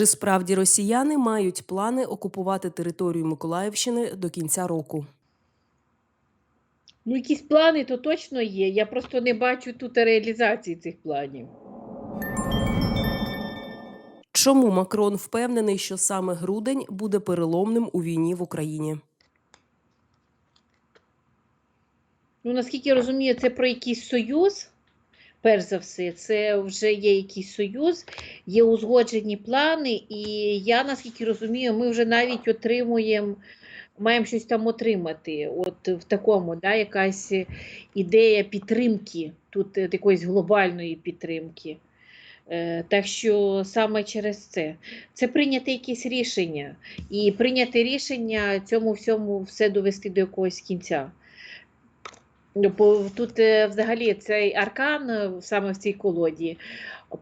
Чи справді росіяни мають плани окупувати територію Миколаївщини до кінця року? Ну, якісь плани то точно є. Я просто не бачу тут реалізації цих планів. Чому Макрон впевнений, що саме грудень буде переломним у війні в Україні? Ну, наскільки я розумію, це про якийсь союз. Перш за все, це вже є якийсь союз, є узгоджені плани, і я наскільки розумію, ми вже навіть отримуємо, маємо щось там отримати. От в такому, да, якась ідея підтримки, тут е, якоїсь глобальної підтримки. Е, Так що саме через це. Це прийняти якісь рішення. І прийняти рішення цьому всьому все довести до якогось кінця. Ну, тут е, взагалі цей аркан е, саме в цій колоді,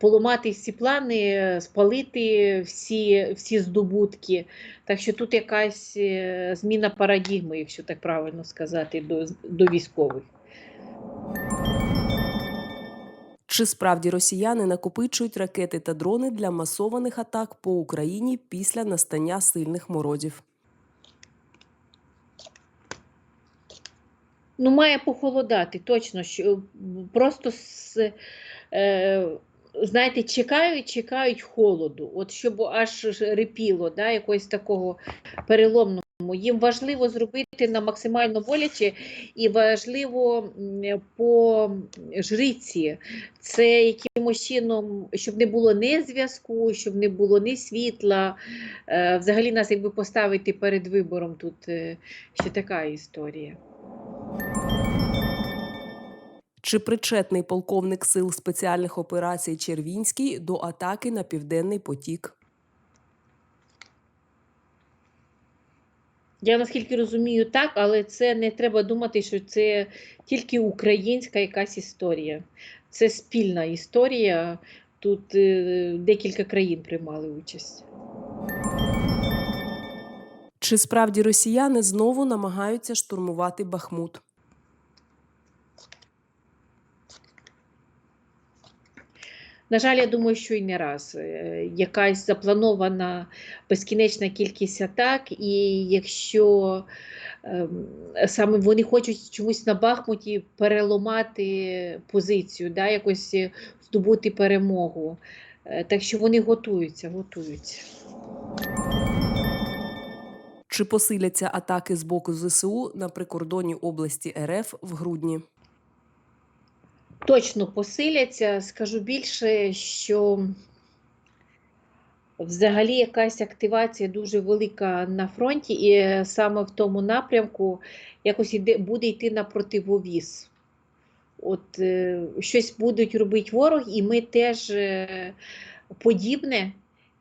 поламати всі плани, спалити всі, всі здобутки. Так що тут якась е, зміна парадігми, якщо так правильно сказати, до, до військових. Чи справді росіяни накопичують ракети та дрони для масованих атак по Україні після настання сильних морозів? Ну, має похолодати, точно. Що просто с- е, знаєте, чекають, чекають холоду, от щоб аж ж рипіло, да, якогось такого переломного. Їм важливо зробити на максимально боляче і важливо по жриці. Це якимось чином, щоб не було ні зв'язку, щоб не було ні світла. Е, Взагалі нас якби поставити перед вибором тут е, ще така історія. Чи причетний полковник сил спеціальних операцій Червінський до атаки на південний потік? Я наскільки розумію, так, але це не треба думати, що це тільки українська якась історія. Це спільна історія. Тут е, декілька країн приймали участь. Чи справді росіяни знову намагаються штурмувати Бахмут? На жаль, я думаю, що і не раз. Е, Якась запланована безкінечна кількість атак, і якщо ем, саме вони хочуть чомусь на Бахмуті переламати позицію, да, якось е, здобути перемогу. Е, Так що вони готуються, готуються. Чи посиляться атаки з боку ЗСУ на прикордонні області РФ в грудні? Точно посиляться. Скажу більше, що взагалі якась активація дуже велика на фронті, і е, саме в тому напрямку якось іде, буде йти на противовіз. От е, щось будуть робити ворог, і ми теж е, подібне.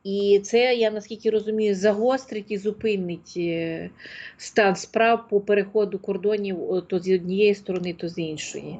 І це, я наскільки розумію, загострить і зупинить е, стан справ по переходу кордонів то з однієї сторони, то з іншої.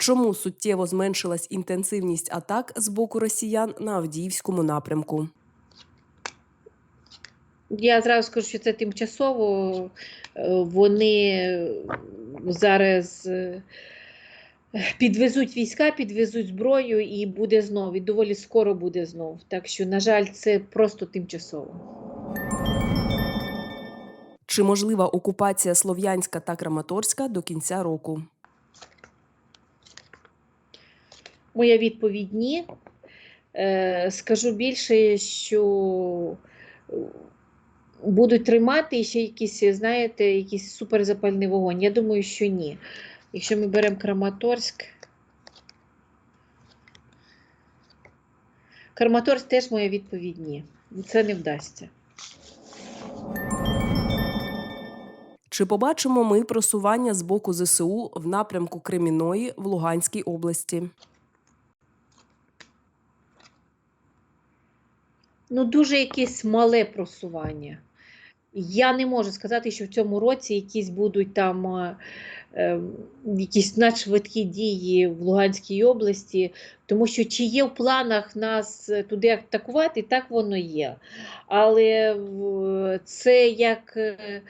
Чому суттєво зменшилась інтенсивність атак з боку росіян на Авдіївському напрямку? Я зразу скажу, що це тимчасово. Е, Вони зараз е, підвезуть війська, підвезуть зброю і буде знов. І доволі скоро буде знов. Так що, на жаль, це просто тимчасово. Чи можлива окупація Слов'янська та Краматорська до кінця року? Моя відповідь ні. Е, Скажу більше, що будуть тримати ще якісь, знаєте, якийсь суперзапальний вогонь. Я думаю, що ні. Якщо ми беремо Краматорськ. Краматорськ теж моя відповідь ні. Це не вдасться. Чи побачимо ми просування з боку ЗСУ в напрямку Креміної в Луганській області? Ну, дуже якесь мале просування. Я не можу сказати, що в цьому році якісь будуть там е, е, якісь надшвидкі дії в Луганській області, тому що чи є в планах нас е, туди атакувати, так воно є. Але це як, е,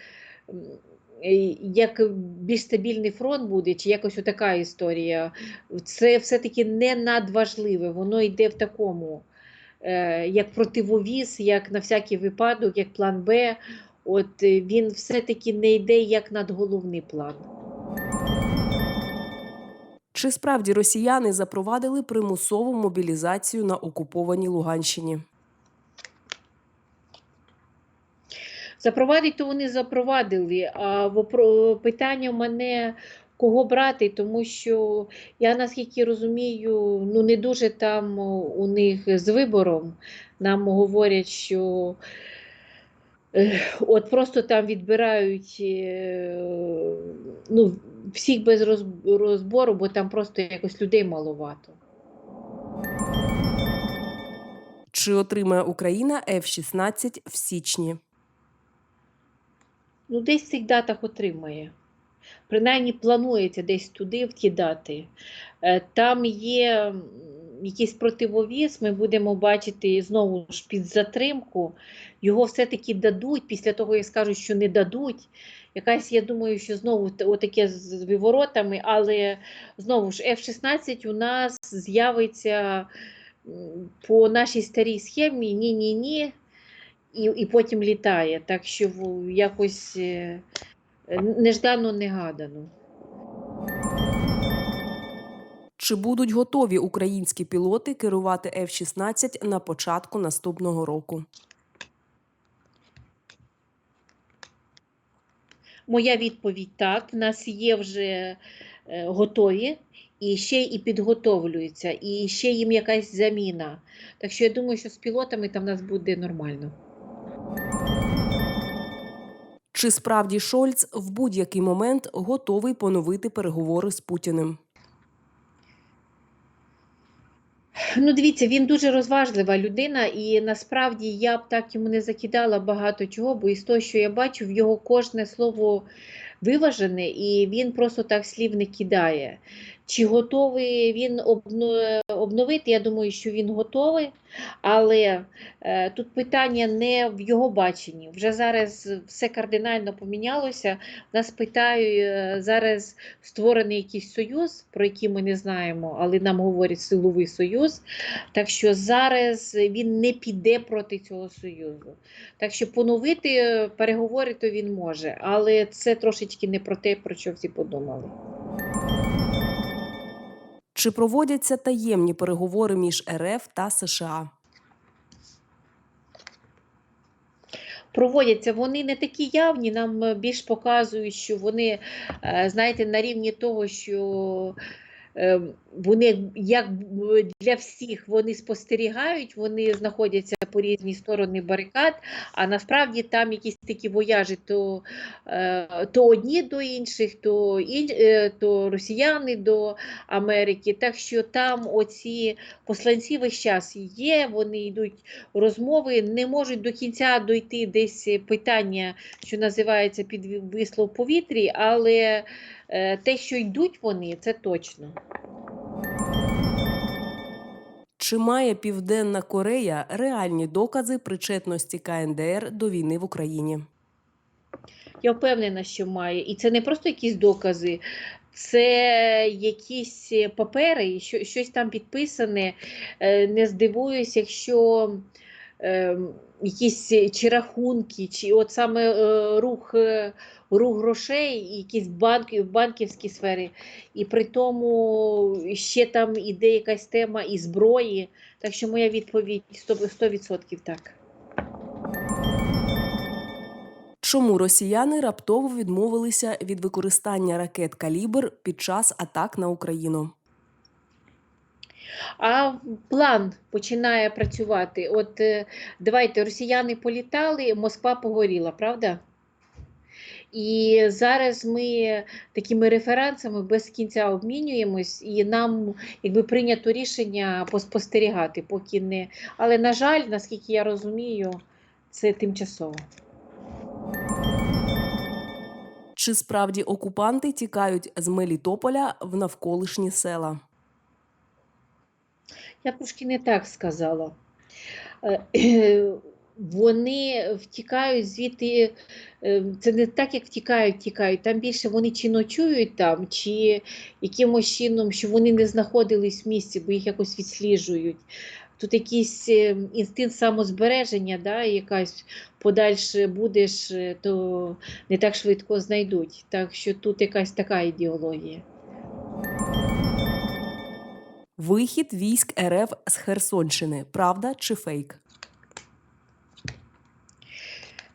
як більш стабільний фронт буде, чи якось отака історія. Це все-таки не надважливе, воно йде в такому, як противовіз, як на всякий випадок, як план Б. От е, він все-таки не йде як надголовний план. Чи справді росіяни запровадили примусову мобілізацію на окупованій Луганщині? Запровадить, то вони запровадили. А питання в мене кого брати, тому що я наскільки розумію, ну не дуже там у них з вибором. Нам говорять, що е, от просто там відбирають е, ну, всіх без розбору, бо там просто якось людей маловато. Чи отримає Україна F-16 в січні? Ну, десь в цих датах отримає. Принаймні планується десь туди в ті дати. Е, Там є якийсь противовіз, ми будемо бачити знову ж під затримку. Його все-таки дадуть, після того, як скажуть, що не дадуть. Якась, я думаю, що знову отаке з виворотами, але знову ж F-16 у нас з'явиться по нашій старій схемі ні-ні-ні, і, і потім літає. Так що якось е, неждано негадано. Чи будуть готові українські пілоти керувати F-16 на початку наступного року? Моя відповідь так. В нас є вже е, готові і ще і підготовлюються, і ще їм якась заміна. Так що я думаю, що з пілотами там в нас буде нормально. Чи справді Шольц в будь-який момент готовий поновити переговори з Путіним? Ну, дивіться, він дуже розважлива людина, і насправді я б так йому не закидала багато чого, бо із того, що я бачу, в його кожне слово виважене, і він просто так слів не кидає. Чи готовий він обновити? Я думаю, що він готовий, але е, тут питання не в його баченні. Вже зараз все кардинально помінялося. Нас питають, е, зараз створений якийсь союз, про який ми не знаємо, але нам говорять силовий союз. Так що зараз він не піде проти цього союзу. Так що поновити переговори то він може, але це трошечки не про те, про що всі подумали. Чи проводяться таємні переговори між РФ та США? проводяться, вони не такі явні, нам е, більш показують, що вони, е, знаєте, на рівні того, що вони як для всіх вони спостерігають, вони знаходяться по різні сторони барикад, а насправді там якісь такі вояжі, то, е, то одні до інших, то, е, то росіяни до Америки. Так що там оці посланці весь час є, вони йдуть розмови, не можуть до кінця дойти десь питання, що називається підвисло в повітрі, але те, що йдуть вони, це точно. Чи має Південна Корея реальні докази причетності КНДР до війни в Україні? Я впевнена, що має. І це не просто якісь докази, це якісь папери, що, щось там підписане. Е, Не здивуюсь, якщо е, якісь чи рахунки, чи от саме е, рух, е, рух грошей, якісь банки в банківській сфері. І при тому ще там іде якась тема і зброї. Так що моя відповідь 100%, 100% так. Чому росіяни раптово відмовилися від використання ракет Калібр під час атак на Україну? А план починає працювати. От е, давайте росіяни політали, Москва погоріла, правда? І зараз ми такими референсами без кінця обмінюємось, і нам якби прийнято рішення поспостерігати, поки не. Але, на жаль, наскільки я розумію, це тимчасово. Чи справді окупанти тікають з Мелітополя в навколишні села? Я трошки не так сказала. Е, Вони втікають звідти, е, це не так, як втікають, тікають. Там більше вони чи ночують там, чи якимось чином, що вони не знаходились в місці, бо їх якось відсліджують. Тут якийсь е, інстинкт самозбереження, да, якась подальше будеш, то не так швидко знайдуть. Так що тут якась така ідеологія. Вихід військ РФ з Херсонщини. Правда чи фейк?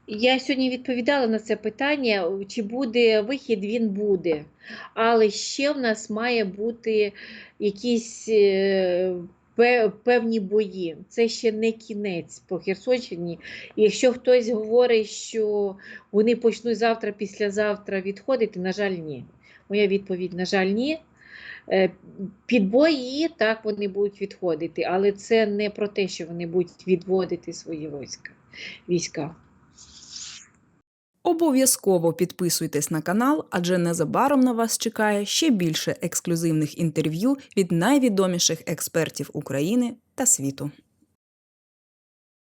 Я сьогодні відповідала на це питання, чи буде вихід, він буде. Але ще в нас має бути якісь е, певні бої. Це ще не кінець по Херсонщині. Якщо хтось говорить, що вони почнуть завтра, післязавтра відходити, на жаль, ні. Моя відповідь, на жаль, ні. Е, Під бої так вони будуть відходити, але це не про те, що вони будуть відводити свої війська. війська. Обов'язково підписуйтесь на канал, адже незабаром на вас чекає ще більше ексклюзивних інтерв'ю від найвідоміших експертів України та світу.